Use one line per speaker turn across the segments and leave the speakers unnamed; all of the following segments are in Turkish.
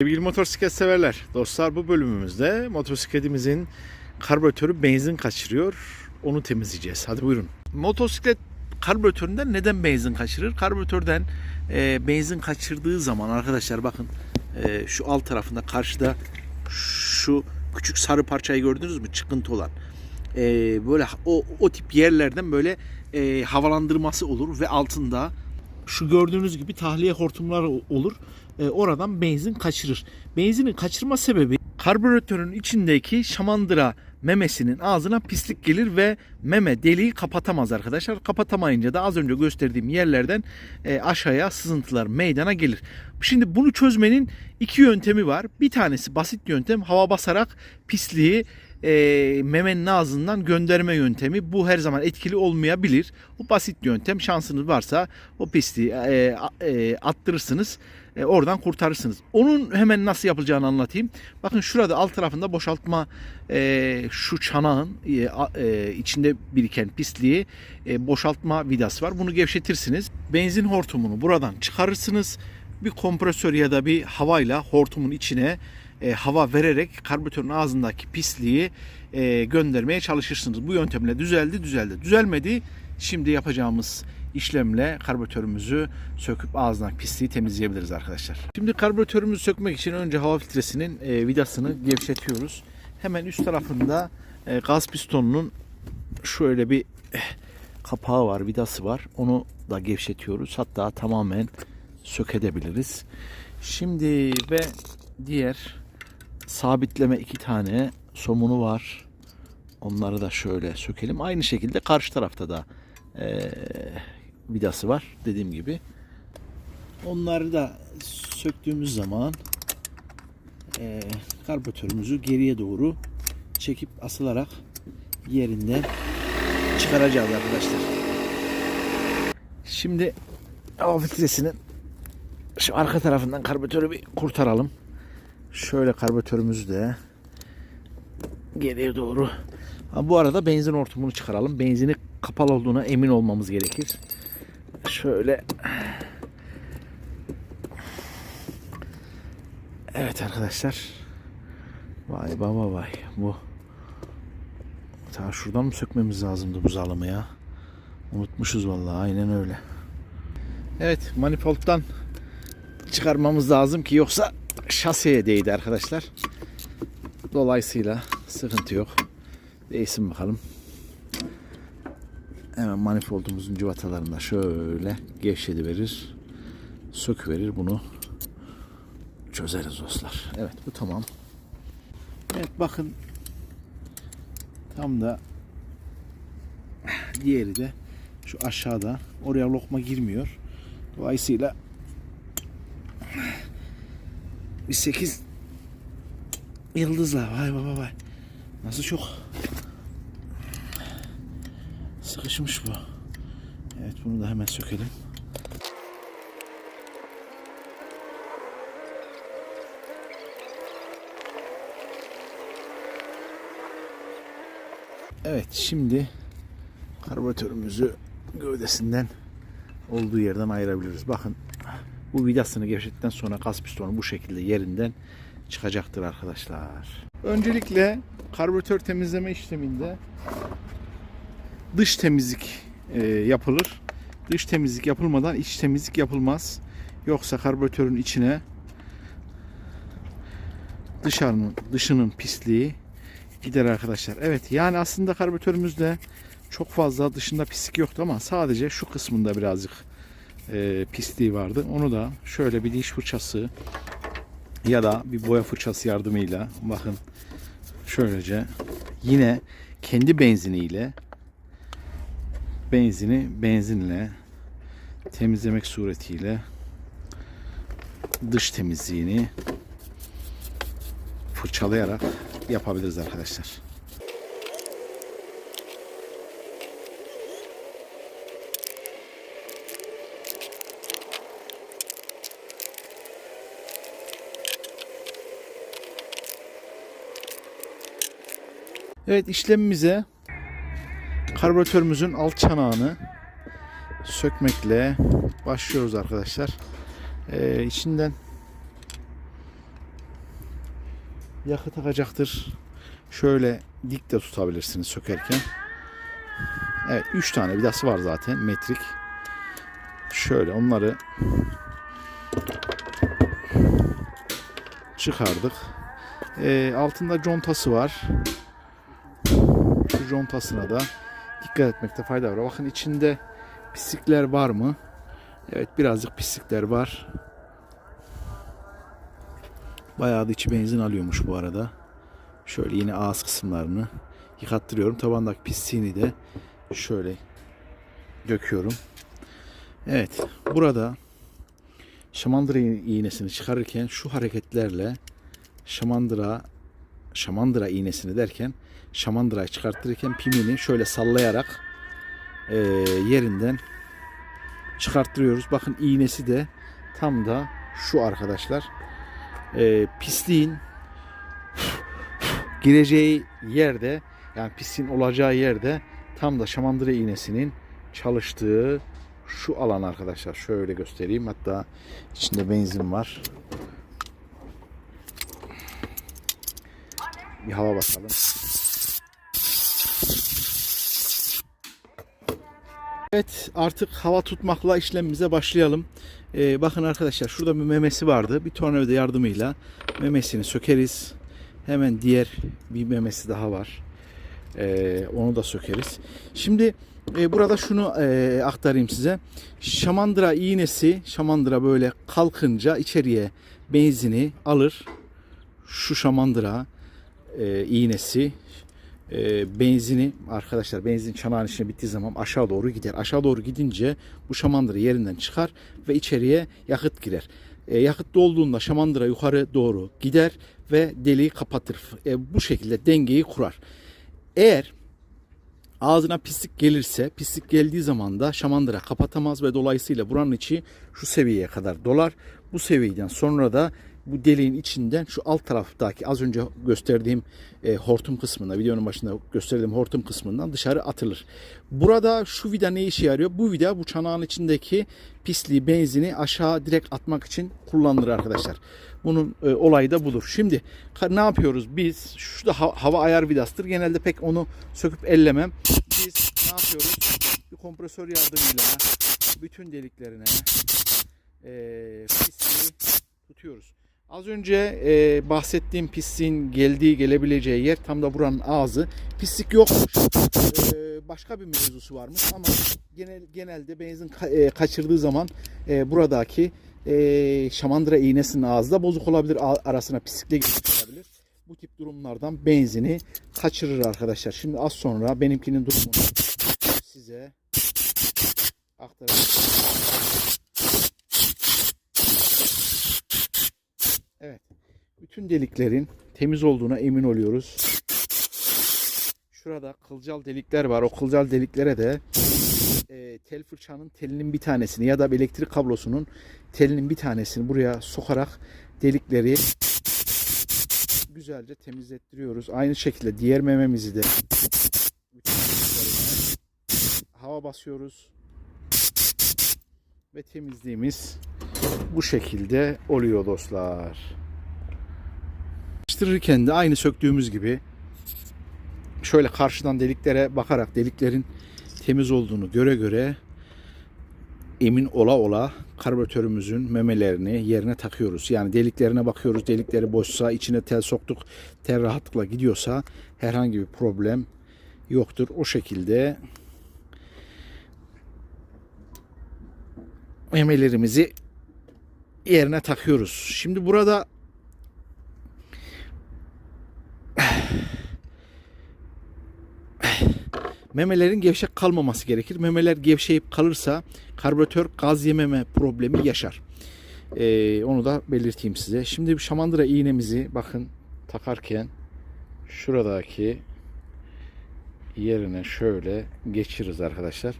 Sevgili motosiklet severler, dostlar bu bölümümüzde motosikletimizin karbüratörü benzin kaçırıyor. Onu temizleyeceğiz. Hadi buyurun. Motosiklet karbüratöründen neden benzin kaçırır? Karbüratörden e, benzin kaçırdığı zaman arkadaşlar bakın e, şu alt tarafında karşıda şu küçük sarı parçayı gördünüz mü? Çıkıntı olan. E, böyle o, o tip yerlerden böyle e, havalandırması olur ve altında şu gördüğünüz gibi tahliye hortumları olur. E, oradan benzin kaçırır. Benzinin kaçırma sebebi karbüratörün içindeki şamandıra memesinin ağzına pislik gelir ve meme deliği kapatamaz arkadaşlar. Kapatamayınca da az önce gösterdiğim yerlerden e, aşağıya sızıntılar meydana gelir. Şimdi bunu çözmenin iki yöntemi var. Bir tanesi basit yöntem hava basarak pisliği e, memenin ağzından gönderme yöntemi. Bu her zaman etkili olmayabilir. Bu basit yöntem. Şansınız varsa o pisliği e, e, attırırsınız. E, oradan kurtarırsınız. Onun hemen nasıl yapılacağını anlatayım. Bakın şurada alt tarafında boşaltma e, şu çanağın e, içinde biriken pisliği boşaltma vidası var. Bunu gevşetirsiniz. Benzin hortumunu buradan çıkarırsınız. Bir kompresör ya da bir havayla hortumun içine hava vererek karbüratörün ağzındaki pisliği göndermeye çalışırsınız. Bu yöntemle düzeldi, düzeldi. Düzelmedi. Şimdi yapacağımız işlemle karbüratörümüzü söküp ağzından pisliği temizleyebiliriz arkadaşlar. Şimdi karbüratörümüzü sökmek için önce hava filtresinin e, vidasını gevşetiyoruz. Hemen üst tarafında e, gaz pistonunun şöyle bir eh, kapağı var, vidası var. Onu da gevşetiyoruz. Hatta tamamen sökebiliriz. Şimdi ve diğer sabitleme iki tane somunu var. Onları da şöyle sökelim. Aynı şekilde karşı tarafta da eee, vidası var dediğim gibi. Onları da söktüğümüz zaman eee karbüratörümüzü geriye doğru çekip asılarak yerinden çıkaracağız arkadaşlar. Şimdi hava filtresinin şu arka tarafından karbüratörü bir kurtaralım. Şöyle karbüratörümüzü de geriye doğru. Ha, bu arada benzin hortumunu çıkaralım. Benzini kapalı olduğuna emin olmamız gerekir. Şöyle. Evet arkadaşlar. Vay baba vay. Bu. Ta şuradan mı sökmemiz lazımdı bu zalımı ya? Unutmuşuz vallahi aynen öyle. Evet manifoldtan çıkarmamız lazım ki yoksa şaseye değdi arkadaşlar. Dolayısıyla sıkıntı yok. Değsin bakalım. Hemen manifoldumuzun cıvatalarında şöyle gevşedi verir. Sök verir bunu. Çözeriz dostlar. Evet bu tamam. Evet bakın tam da diğeri de şu aşağıda oraya lokma girmiyor. Dolayısıyla bir 8 yıldızla vay vay vay. Nasıl çok sıkışmış bu. Evet bunu da hemen sökelim. Evet şimdi karbüratörümüzü gövdesinden olduğu yerden ayırabiliriz. Bakın bu vidasını gevşettikten sonra gaz pistonu bu şekilde yerinden çıkacaktır arkadaşlar. Öncelikle karbüratör temizleme işleminde dış temizlik e, yapılır. Dış temizlik yapılmadan iç temizlik yapılmaz. Yoksa karbüratörün içine dışarının dışının pisliği gider arkadaşlar. Evet yani aslında karbüratörümüzde çok fazla dışında pislik yoktu ama sadece şu kısmında birazcık e, pisliği vardı. Onu da şöyle bir diş fırçası ya da bir boya fırçası yardımıyla bakın şöylece yine kendi benziniyle benzini benzinle temizlemek suretiyle dış temizliğini fırçalayarak yapabiliriz arkadaşlar. Evet işlemimize karbüratörümüzün alt çanağını sökmekle başlıyoruz arkadaşlar. Ee, içinden yakıt akacaktır. Şöyle dik de tutabilirsiniz sökerken. Evet 3 tane vidası var zaten metrik. Şöyle onları çıkardık. Ee, altında contası var. Şu contasına da dikkat etmekte fayda var. Bakın içinde pislikler var mı? Evet birazcık pislikler var. Bayağı da içi benzin alıyormuş bu arada. Şöyle yine ağız kısımlarını yıkattırıyorum. Tabandaki pisliğini de şöyle döküyorum. Evet burada şamandıra iğnesini çıkarırken şu hareketlerle şamandıra şamandıra iğnesini derken şamandırayı çıkartırken pimini şöyle sallayarak e, yerinden çıkarttırıyoruz. Bakın iğnesi de tam da şu arkadaşlar. E, pisliğin gireceği yerde yani pisliğin olacağı yerde tam da şamandıra iğnesinin çalıştığı şu alan arkadaşlar. Şöyle göstereyim. Hatta içinde benzin var. Bir hava basalım. Evet artık hava tutmakla işlemimize başlayalım. Ee, bakın arkadaşlar şurada bir memesi vardı. Bir tornavida yardımıyla memesini sökeriz. Hemen diğer bir memesi daha var. Ee, onu da sökeriz. Şimdi e, burada şunu e, aktarayım size. Şamandıra iğnesi, şamandıra böyle kalkınca içeriye benzini alır. Şu şamandıra e, iğnesi e, benzini arkadaşlar benzin çanağın içine bittiği zaman aşağı doğru gider. Aşağı doğru gidince bu şamandıra yerinden çıkar ve içeriye yakıt girer. E, yakıt dolduğunda şamandıra yukarı doğru gider ve deliği kapatır. E, bu şekilde dengeyi kurar. Eğer ağzına pislik gelirse pislik geldiği zaman da şamandıra kapatamaz ve dolayısıyla buranın içi şu seviyeye kadar dolar. Bu seviyeden sonra da bu deliğin içinden şu alt taraftaki az önce gösterdiğim e, hortum kısmına videonun başında gösterdiğim hortum kısmından dışarı atılır. Burada şu vida ne işe yarıyor? Bu vida bu çanağın içindeki pisliği, benzini aşağı direkt atmak için kullanılır arkadaşlar. Bunun e, olayı da budur. Şimdi ne yapıyoruz biz? Şu da ha- hava ayar vidasıdır. Genelde pek onu söküp ellemem. Biz ne yapıyoruz? Bir kompresör yardımıyla bütün deliklerine e, pisliği tutuyoruz. Az önce e, bahsettiğim pisliğin geldiği gelebileceği yer tam da buranın ağzı. Pislik yokmuş. E, başka bir mevzusu varmış ama genel genelde benzin ka- e, kaçırdığı zaman e, buradaki e, şamandıra iğnesinin ağzı da bozuk olabilir. Arasına pislikle girmiş olabilir. Bu tip durumlardan benzini kaçırır arkadaşlar. Şimdi az sonra benimkinin durumunu size aktaracağım. Evet. Bütün deliklerin temiz olduğuna emin oluyoruz. Şurada kılcal delikler var. O kılcal deliklere de e, tel fırçanın telinin bir tanesini ya da elektrik kablosunun telinin bir tanesini buraya sokarak delikleri güzelce temizlettiriyoruz. Aynı şekilde diğer mememizi de hava basıyoruz. Ve temizliğimiz bu şekilde oluyor dostlar. Çalıştırırken de aynı söktüğümüz gibi şöyle karşıdan deliklere bakarak deliklerin temiz olduğunu göre göre emin ola ola karbüratörümüzün memelerini yerine takıyoruz. Yani deliklerine bakıyoruz. Delikleri boşsa içine tel soktuk. Tel rahatlıkla gidiyorsa herhangi bir problem yoktur. O şekilde memelerimizi yerine takıyoruz. Şimdi burada memelerin gevşek kalmaması gerekir. Memeler gevşeyip kalırsa karbüratör gaz yememe problemi yaşar. Ee, onu da belirteyim size. Şimdi şamandıra iğnemizi bakın takarken şuradaki yerine şöyle geçiririz arkadaşlar.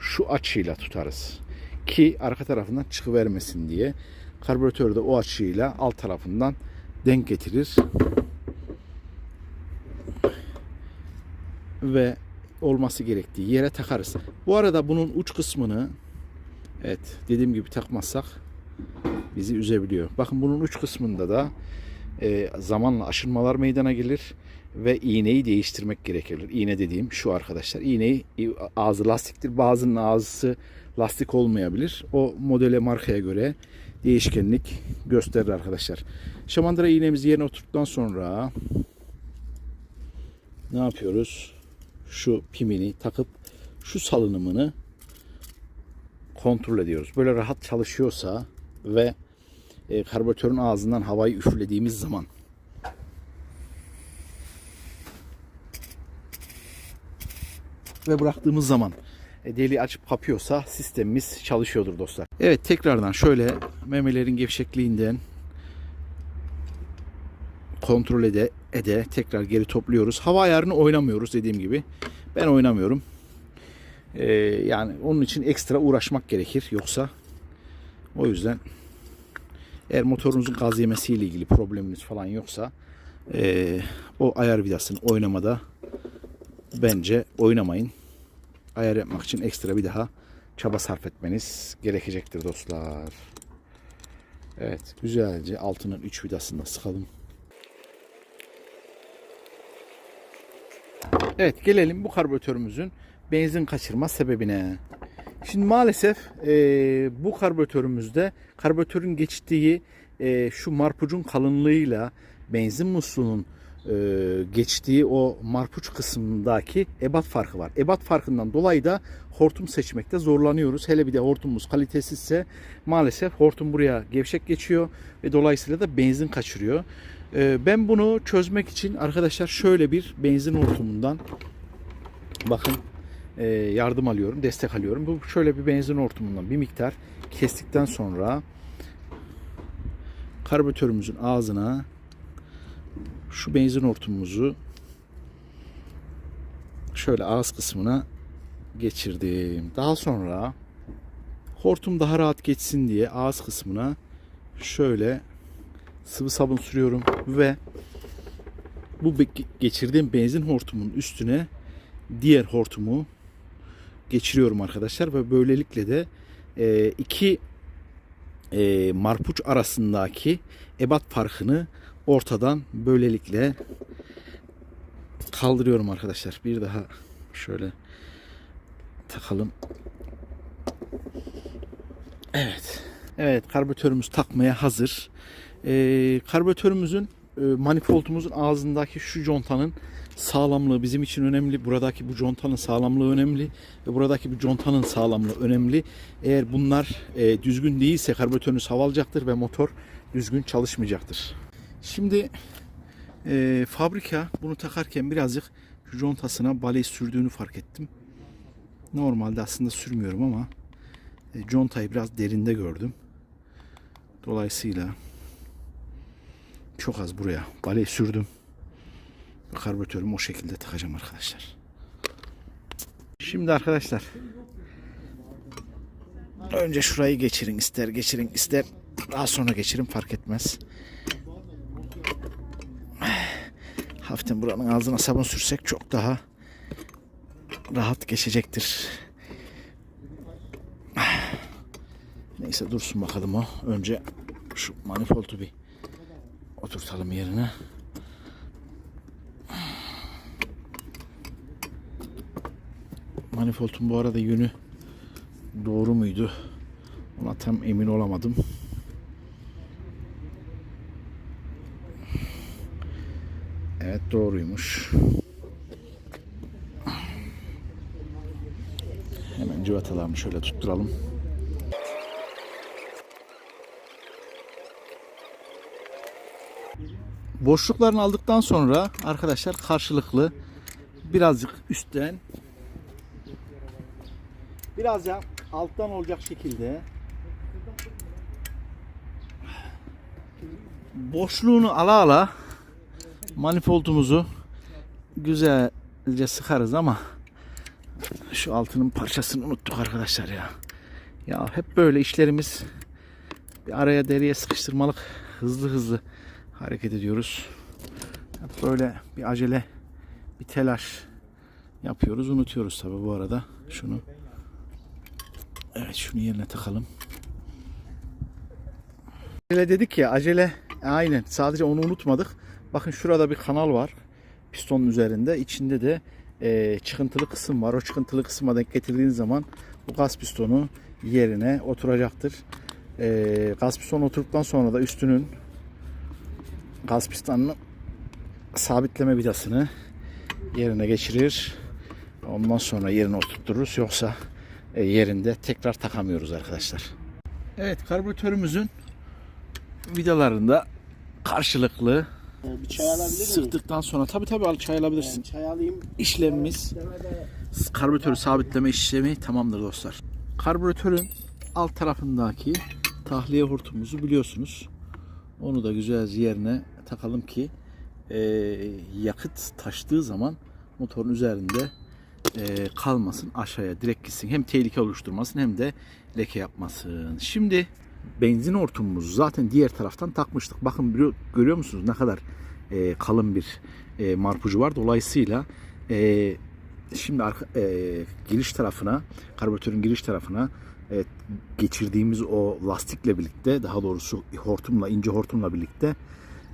Şu açıyla tutarız. Ki arka tarafından çıkıvermesin diye. Karbüratör de o açıyla alt tarafından denk getirir. Ve olması gerektiği yere takarız. Bu arada bunun uç kısmını evet dediğim gibi takmazsak bizi üzebiliyor. Bakın bunun uç kısmında da e, zamanla aşınmalar meydana gelir ve iğneyi değiştirmek gerekebilir. İğne dediğim şu arkadaşlar. İğneyi ağzı lastiktir. Bazının ağzısı lastik olmayabilir. O modele markaya göre değişkenlik gösterir arkadaşlar. Şamandıra iğnemizi yerine oturttuktan sonra ne yapıyoruz? Şu pimini takıp şu salınımını kontrol ediyoruz. Böyle rahat çalışıyorsa ve e, karbüratörün ağzından havayı üflediğimiz zaman ve bıraktığımız zaman e, deliği açıp kapıyorsa sistemimiz çalışıyordur dostlar. Evet tekrardan şöyle memelerin gevşekliğinden kontrol ede ede tekrar geri topluyoruz. Hava ayarını oynamıyoruz dediğim gibi. Ben oynamıyorum. Ee, yani onun için ekstra uğraşmak gerekir yoksa o yüzden eğer motorunuzun gaz yemesiyle ilgili probleminiz falan yoksa ee, o ayar vidasını oynamada bence oynamayın. Ayar yapmak için ekstra bir daha çaba sarf etmeniz gerekecektir dostlar. Evet güzelce altının 3 vidasını da sıkalım. Evet gelelim bu karbüratörümüzün benzin kaçırma sebebine. Şimdi maalesef e, bu karbüratörümüzde karbüratörün geçtiği e, şu marpucun kalınlığıyla benzin musluğunun e, geçtiği o marpuç kısmındaki ebat farkı var. Ebat farkından dolayı da hortum seçmekte zorlanıyoruz. Hele bir de hortumumuz kalitesizse maalesef hortum buraya gevşek geçiyor ve dolayısıyla da benzin kaçırıyor. E, ben bunu çözmek için arkadaşlar şöyle bir benzin hortumundan bakın e, yardım alıyorum, destek alıyorum. Bu şöyle bir benzin hortumundan bir miktar kestikten sonra karbüratörümüzün ağzına şu benzin hortumumuzu şöyle ağız kısmına geçirdim. Daha sonra hortum daha rahat geçsin diye ağız kısmına şöyle sıvı sabun sürüyorum ve bu geçirdiğim benzin hortumun üstüne diğer hortumu geçiriyorum arkadaşlar ve böylelikle de e, iki e, marpuç arasındaki ebat farkını ortadan böylelikle kaldırıyorum arkadaşlar. Bir daha şöyle takalım. Evet. Evet karbüratörümüz takmaya hazır. Ee, karbüratörümüzün e, manifoldumuzun ağzındaki şu contanın sağlamlığı bizim için önemli. Buradaki bu contanın sağlamlığı önemli ve buradaki bu contanın sağlamlığı önemli. Eğer bunlar e, düzgün değilse karbüratörünüz hava alacaktır ve motor düzgün çalışmayacaktır. Şimdi e, fabrika bunu takarken birazcık şu contasına baley sürdüğünü fark ettim. Normalde aslında sürmüyorum ama e, contayı biraz derinde gördüm. Dolayısıyla çok az buraya baley sürdüm. Karbüratörümü o şekilde takacağım arkadaşlar. Şimdi arkadaşlar önce şurayı geçirin ister geçirin ister daha sonra geçirin fark etmez. Hafiften buranın ağzına sabun sürsek çok daha rahat geçecektir. Neyse dursun bakalım o. Önce şu manifoldu bir oturtalım yerine. Manifoldun bu arada yönü doğru muydu? Ona tam emin olamadım. Evet doğruymuş. Hemen cıvatalarını şöyle tutturalım. Boşluklarını aldıktan sonra arkadaşlar karşılıklı birazcık üstten birazcık alttan olacak şekilde boşluğunu ala ala manifoldumuzu güzelce sıkarız ama şu altının parçasını unuttuk arkadaşlar ya. Ya hep böyle işlerimiz bir araya deriye sıkıştırmalık hızlı hızlı hareket ediyoruz. Böyle bir acele bir telaş yapıyoruz. Unutuyoruz tabi bu arada şunu. Evet şunu yerine takalım. Acele dedik ya acele Aynen. Sadece onu unutmadık. Bakın şurada bir kanal var. Pistonun üzerinde. İçinde de e, çıkıntılı kısım var. O çıkıntılı kısma denk getirdiğiniz zaman bu gaz pistonu yerine oturacaktır. E, gaz pistonu oturduktan sonra da üstünün gaz pistonunun sabitleme vidasını yerine geçirir. Ondan sonra yerine oturturuz. Yoksa e, yerinde tekrar takamıyoruz arkadaşlar. Evet karbüratörümüzün vidalarında karşılıklı
Ee, Bir çay alabilir miyim?
sıktıktan sonra tabi tabi al çay alabilirsin.
Yani çay alayım.
İşlemimiz karbüratörü sabitleme işlemi tamamdır dostlar. Karbüratörün alt tarafındaki tahliye hortumumuzu biliyorsunuz. Onu da güzelce yerine takalım ki e, yakıt taştığı zaman motorun üzerinde e, kalmasın aşağıya direkt gitsin. Hem tehlike oluşturmasın hem de leke yapmasın. Şimdi benzin hortumumuzu zaten diğer taraftan takmıştık. Bakın görüyor musunuz ne kadar e, kalın bir e, marpucu var. Dolayısıyla e, şimdi arka, e, giriş tarafına, karbüratörün giriş tarafına e, geçirdiğimiz o lastikle birlikte, daha doğrusu hortumla, ince hortumla birlikte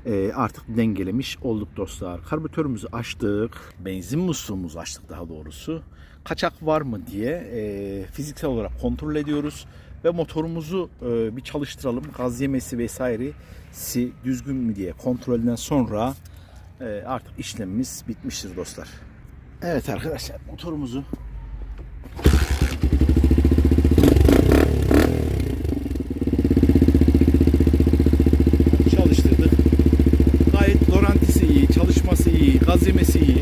e, artık dengelemiş olduk dostlar. Karbüratörümüzü açtık, benzin musluğumuzu açtık daha doğrusu. Kaçak var mı diye e, fiziksel olarak kontrol ediyoruz ve motorumuzu e, bir çalıştıralım. Gaz yemesi vesairesi düzgün mü diye kontrolden sonra e, artık işlemimiz bitmiştir dostlar. Evet arkadaşlar motorumuzu çalıştırdık. Gayet garantisi iyi, çalışması iyi, gaz yemesi iyi.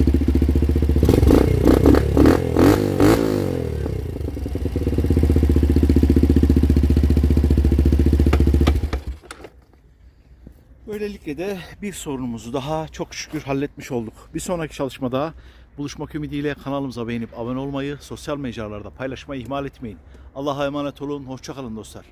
Bir sorunumuzu daha çok şükür halletmiş olduk. Bir sonraki çalışmada buluşmak ümidiyle kanalımıza beğenip abone olmayı, sosyal mecralarda paylaşmayı ihmal etmeyin. Allah'a emanet olun, hoşçakalın dostlar.